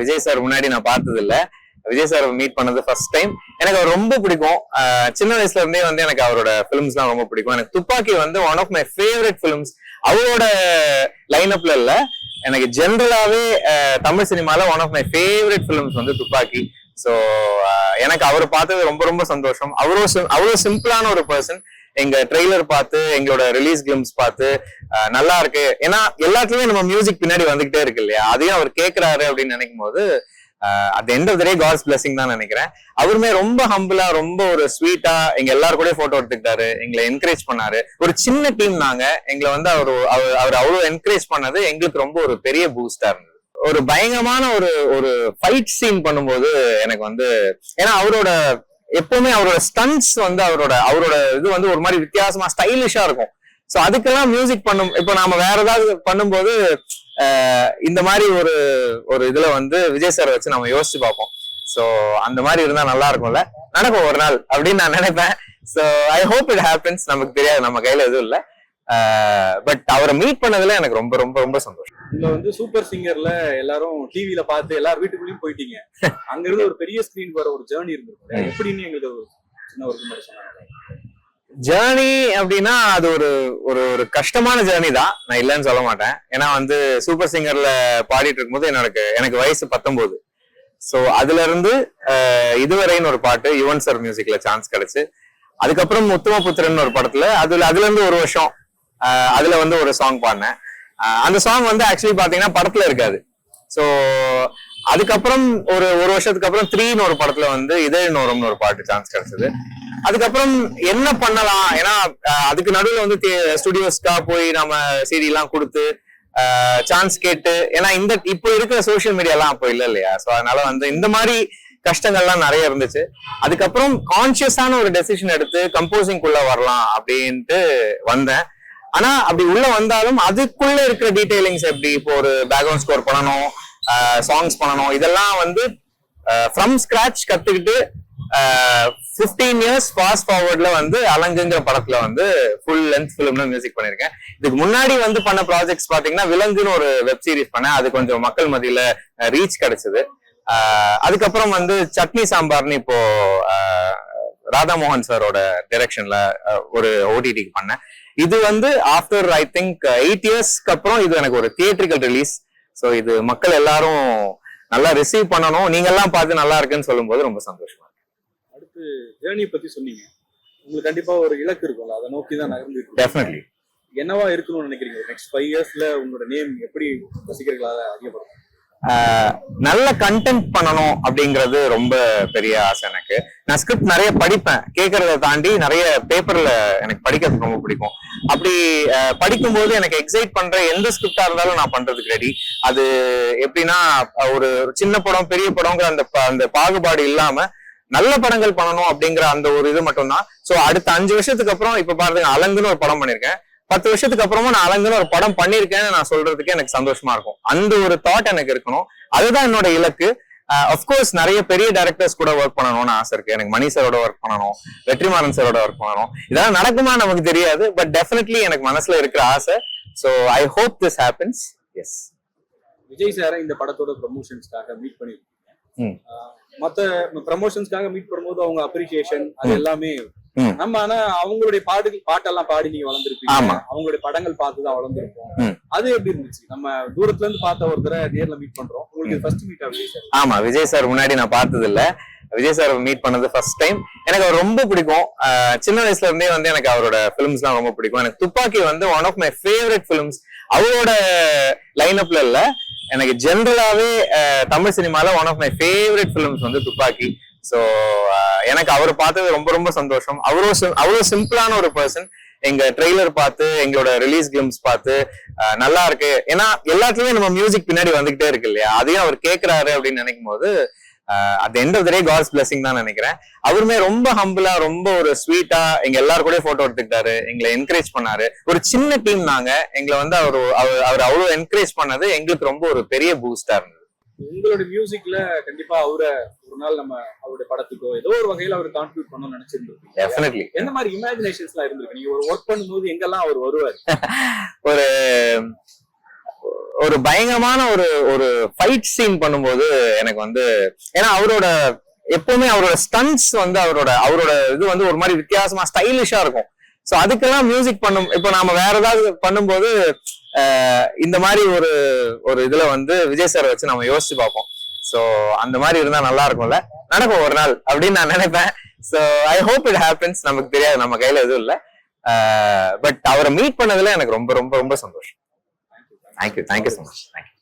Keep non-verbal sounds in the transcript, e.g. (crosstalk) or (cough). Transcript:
Vijay sir முன்னாடி நான் பார்த்தது இல்ல விஜய் சார் மீட் பண்ணது ஃபர்ஸ்ட் டைம் எனக்கு அவர் ரொம்ப பிடிக்கும். சின்ன வயசுல இருந்தே வந்து எனக்கு அவரோட ஃபிலிம்ஸ்லாம் ரொம்ப பிடிக்கும். எனக்கு துப்பாக்கி வந்து one of my favourite films அவரோட லைன் அப்ல இல்ல. எனக்கு ஜென்ரலாவே தமிழ் சினிமால one of my favourite films வந்து துப்பாக்கி. ஸோ எனக்கு அவர் பார்த்தது ரொம்ப ரொம்ப சந்தோஷம். அவ்வளோ அவ்வளோ சிம்பிளான ஒரு பர்சன் எங்க ட்ரெய்லர் பார்த்து எங்களோட ரிலீஸ் கிளிம்ஸ் பார்த்து நல்லா இருக்கு. ஏன்னா எல்லாத்துலயுமே நம்ம மியூசிக் பின்னாடி வந்துகிட்டே இருக்கு இல்லையா? அதையும் அவர் கேட்கிறாரு அப்படின்னு நினைக்கும் போது at end of the day God's blessing தான் நினைக்கிறேன். அவருமே ரொம்ப ஹம்பிளா ரொம்ப ஒரு ஸ்வீட்டா எங்க எல்லாரும் கூட போட்டோ எடுத்துக்கிட்டாரு. எங்களை என்கரேஜ் பண்ணாரு. ஒரு சின்ன டீம் நாங்க. எங்களை வந்து அவர் அவர் அவர் அவ்வளவு என்கரேஜ் பண்ணது எங்களுக்கு ரொம்ப ஒரு பெரிய பூஸ்டா இருந்தது. ஒரு பயங்கரமான ஒரு ஒரு ஃபைட் சீன் பண்ணும்போது எனக்கு வந்து ஏன்னா அவரோட எப்பவுமே அவரோட ஸ்டன்ஸ் வந்து அவரோட அவரோட இது வந்து ஒரு மாதிரி வித்தியாசமா ஸ்டைலிஷா இருக்கும். சோ அதுக்கெல்லாம் மியூசிக் பண்ணும் இப்போ நாம வேற ஏதாவது பண்ணும்போது இந்த மாதிரி ஒரு ஒரு இதுல வந்து விஜய் சார் வச்சு நம்ம யோசிச்சு பார்ப்போம். சோ அந்த மாதிரி இருந்தா நல்லா இருக்கும்ல. நடக்கும் ஒரு நாள் அப்படின்னு நான் நினைப்பேன். So I hope it happens நமக்கு தெரியாது. நம்ம கையில எதுவும் இல்லை. பட் அவரை மீட் பண்ணதுல எனக்கு ரொம்ப ரொம்ப ரொம்ப சந்தோஷம். இதுல வந்து சூப்பர் சிங்கர்ல எல்லாரும் டிவில பார்த்து எல்லாரும் வீட்டுக்குள்ளயும் போயிட்டீங்க. அங்க இருந்து ஒரு பெரிய ஸ்கிரீன் வர ஒரு ஜேர்னி இருந்திருக்கும். எப்படின்னு எங்களுக்கு ஒரு சின்ன ஒரு மாதிரி சொன்னாங்க. ஜேர்னி அப்படின்னா அது ஒரு ஒரு ஒரு கஷ்டமான ஜேர்னி தான். நான் இல்லைன்னு சொல்ல மாட்டேன். ஏன்னா வந்து சூப்பர் சிங்கர்ல பாடிட்டு இருக்கும்போது எனக்கு எனக்கு வயசு பத்தொன்பது ஸோ அதுல இருந்து இதுவரைன்னு ஒரு பாட்டு யுவன் சார் மியூசிக்ல சான்ஸ் கிடைச்சு. அதுக்கப்புறம் உத்தமபுத்திரன் ஒரு படத்துல அதுல அதுல இருந்து ஒரு வருஷம் அதுல வந்து ஒரு சாங் பாடினேன். அந்த சாங் வந்து ஆக்சுவலி பாத்தீங்கன்னா படத்துல இருக்காது. ஸோ அதுக்கப்புறம் ஒரு ஒரு வருஷத்துக்கு அப்புறம் த்ரீன்னு ஒரு படத்துல வந்து இதழ் நோரம்னு ஒரு பாட்டு சான்ஸ் கிடைச்சது. அதுக்கப்புறம் என்ன பண்ணலாம்? ஏன்னா அதுக்கு நடுவில் வந்து ஸ்டுடியோஸ்க்கா போய் நம்ம சிடி எல்லாம் கொடுத்து சான்ஸ் கேட்டு ஏன்னா இந்த இப்போ இருக்கிற சோஷியல் மீடியாலாம் அப்போ இல்லை இல்லையா? ஸோ அதனால வந்து இந்த மாதிரி கஷ்டங்கள்லாம் நிறைய இருந்துச்சு. அதுக்கப்புறம் கான்சியஸான ஒரு டெசிஷன் எடுத்து கம்போசிங்குள்ள வரலாம் அப்படின்ட்டு வந்தேன். ஆனா அப்படி உள்ள வந்தாலும் அதுக்குள்ள இருக்கிற டீடைலிங்ஸ் எப்படி? இப்போ ஒரு பேக்ரவுண்ட் ஸ்கோர் பண்ணணும் சாங்ஸ் பண்ணணும் இதெல்லாம் வந்து ஃப்ரம் ஸ்கிராச் கத்துக்கிட்டு ஃபிஃப்டீன் இயர்ஸ் ஃபாஸ்ட் ஃபார்வர்ட்ல வந்து அலங்குங்கிற படத்துல வந்து ஃபுல் லென்த் ஃபிலிம்ல மியூசிக் பண்ணிருக்கேன். இதுக்கு முன்னாடி வந்து பண்ண ப்ராஜெக்ட்ஸ் பாத்தீங்கன்னா விலங்குன்னு ஒரு வெப் சீரிஸ் பண்ணேன். அது கொஞ்சம் மக்கள் மத்தியில ரீச் கிடைச்சது. அதுக்கப்புறம் வந்து சட்னி சாம்பார்னு இப்போ ராதாமோகன் சாரோட டைரக்ஷன்ல ஒரு ஓடிடிக்கு பண்ணேன். இது வந்து ஆஃப்டர் ஐ திங்க் எயிட் இயர்ஸ்க்கு அப்புறம் இது எனக்கு ஒரு தியேட்ரிக்கல் ரிலீஸ் ஸோ இது மக்கள் எல்லாரும் நல்லா ரிசீவ் பண்ணணும். நீங்க எல்லாம் பார்த்து நல்லா இருக்குன்னு சொல்லும்போது ரொம்ப சந்தோஷமா இருக்கு. அடுத்து ஜேர்னியை பத்தி சொன்னீங்க. உங்களுக்கு கண்டிப்பா ஒரு இலக்கு இருக்கும்ல. அதை நோக்கி தான் இருக்கீங்க. டெஃபினெட்லி என்னவா இருக்கணும்னு நினைக்கிறீங்க? நெக்ஸ்ட் ஃபைவ் இயர்ஸ்ல உங்களோட நேம் எப்படி ரசிகர்களால அதிகப்படும் நல்ல கண்டென்ட் பண்ணணும் அப்படிங்கிறது ரொம்ப பெரிய ஆசை எனக்கு. நான் ஸ்கிரிப்ட் நிறைய படிப்பேன். கேட்கறத தாண்டி நிறைய பேப்பர்ல எனக்கு படிக்கிறது ரொம்ப பிடிக்கும். அப்படி படிக்கும்போது எனக்கு எக்ஸைட் பண்ற எந்த ஸ்கிரிப்டா இருந்தாலும் நான் பண்றதுக்கு ரெடி அது எப்படின்னா ஒரு சின்ன படம் பெரிய படங்கிற அந்த அந்த பாகுபாடு இல்லாம நல்ல படங்கள் பண்ணணும் அப்படிங்கிற அந்த ஒரு இது மட்டும்தான். சோ அடுத்த அஞ்சு வருஷத்துக்கு அப்புறம் இப்ப பாருங்க அலங்குன்னு ஒரு படம் பண்ணிருக்கேன். பத்து வருஷத்துக்கு அப்புறமா நான் அலங்குன்னு ஒரு படம் பண்ணிருக்கேன்னு நான் சொல்றதுக்கு எனக்கு சந்தோஷமா இருக்கும். அந்த ஒரு தாட் எனக்கு இருக்கணும். அதுதான் என்னோட இலக்கு. அஃப்கோர்ஸ் நிறைய பெரிய டைரக்டர்ஸ் கூட ஒர்க் பண்ணணும்னு ஆசை இருக்கு. எனக்கு மணி சாரோட ஒர்க் பண்ணணும் வெற்றிமாறன் சாரோட ஒர்க் பண்ணணும். இதெல்லாம் நடக்குமா நமக்கு தெரியாது பட் டெஃபினெட்லி எனக்கு மனசுல இருக்கிற ஆசை. So I hope this happens as Vijay சாரை இந்த படத்தோட ப்ரமோஷன்ஸ்க்காக மீட் பண்ணிருக்கீங்க. ம். ஆஹ் மத்த ப்ரமோஷன்ஸ்க்காக மீட் பண்ணும்போது அவங்க அப்ரிசியேஷன் அது. எல்லாமே. நம்ம ஆனா அவங்களுடைய பாடு பாட்டெல்லாம் பாடி நீங்க வளர்ந்துருப்பீங்க. ஆமா. அவங்களுடைய படங்கள் பார்த்து தான் வளர்ந்துருப்போம். அது எப்படி இருந்துச்சு? நம்ம தூரத்துல இருந்து பார்த்த ஒருத்தரை நேர்ல மீட் பண்றோம். உங்களுக்கு ஃபர்ஸ்ட் மீட் விஜய் சார்? ஆமா விஜய் சார் முன்னாடி நான் பார்த்தது இல்ல விஜய் சார் மீட் பண்ணது ஃபர்ஸ்ட் டைம் எனக்கு அவர் ரொம்ப பிடிக்கும். சின்ன வயசுல இருந்தே வந்து எனக்கு அவரோட ஃபிலிம்ஸ்லாம் ரொம்ப பிடிக்கும். எனக்கு துப்பாக்கி வந்து one of my favourite films அவரோட லைனப்ல இல்ல. எனக்கு ஜென்ரலாவே தமிழ் சினிமால one of my favourite films வந்து துப்பாக்கி. ஸோ uh, எனக்கு அவர் பார்த்தது ரொம்ப ரொம்ப சந்தோஷம். அவரோ அவ்வளோ சிம்பிளான ஒரு பர்சன் எங்க ட்ரெய்லர் பார்த்து எங்களோட ரிலீஸ் கிளிம்ஸ் பார்த்து uh, நல்லா இருக்கு. ஏன்னா எல்லாத்துலயுமே நம்ம மியூசிக் பின்னாடி வந்துகிட்டே இருக்கு இல்லையா? அதையும் அவர் கேட்கிறாரு அப்படின்னு நினைக்கும் போது at end of the day God's blessing தான் நினைக்கிறேன். அவருமே ரொம்ப ஹம்பிளா ரொம்ப ஒரு ஸ்வீட்டா எங்க எல்லாரும் கூட போட்டோ எடுத்துக்கிட்டாரு. எங்களை என்கரேஜ் பண்ணாரு. ஒரு சின்ன டீம் நாங்க. எங்களை வந்து அவர் அவர் அவ்வளவு என்கரேஜ் பண்ணது எங்களுக்கு ரொம்ப ஒரு பெரிய பூஸ்டா இருந்தது. உங்களோட மியூசிக்ல கண்டிப்பா அவரை ஒரு நாள் நம்ம அவருடைய படத்துக்கோ ஏதோ ஒரு வகையில அவர் கான்ட்ரிபியூட் பண்ணணும்னு நினைச்சிருந்திருப்பீங்க. டெஃபினெட்லி எந்த மாதிரி இமேஜினேஷன்ஸ் எல்லாம் இருந்திருக்கு நீங்க ஒரு ஒர்க் பண்ணும்போது எங்கெல்லாம் அவர் வருவார்? (laughs) ஒரு ஒரு பயங்கரமான ஒரு ஒரு ஃபைட் சீன் பண்ணும்போது எனக்கு வந்து ஏன்னா அவரோட எப்பவுமே அவரோட ஸ்டன்ஸ் வந்து அவரோட அவரோட இது வந்து ஒரு மாதிரி வித்தியாசமா ஸ்டைலிஷா இருக்கும். ஸோ அதுக்கெல்லாம் மியூசிக் பண்ணும் இப்போ நாம வேற ஏதாவது பண்ணும்போது இந்த மாதிரி ஒரு ஒரு இதுல வந்து விஜய் சார் வச்சு நம்ம யோசிச்சு பார்ப்போம். ஸோ அந்த மாதிரி இருந்தா நல்லா இருக்கும்ல. நடக்கும் ஒரு நாள் அப்படின்னு நான் நினைப்பேன். So I hope it happens நமக்கு தெரியாது. நம்ம கையில எதுவும் இல்லை. பட் அவரை மீட் பண்ணதுல எனக்கு ரொம்ப ரொம்ப ரொம்ப சந்தோஷம். Thank you thank you so much thank you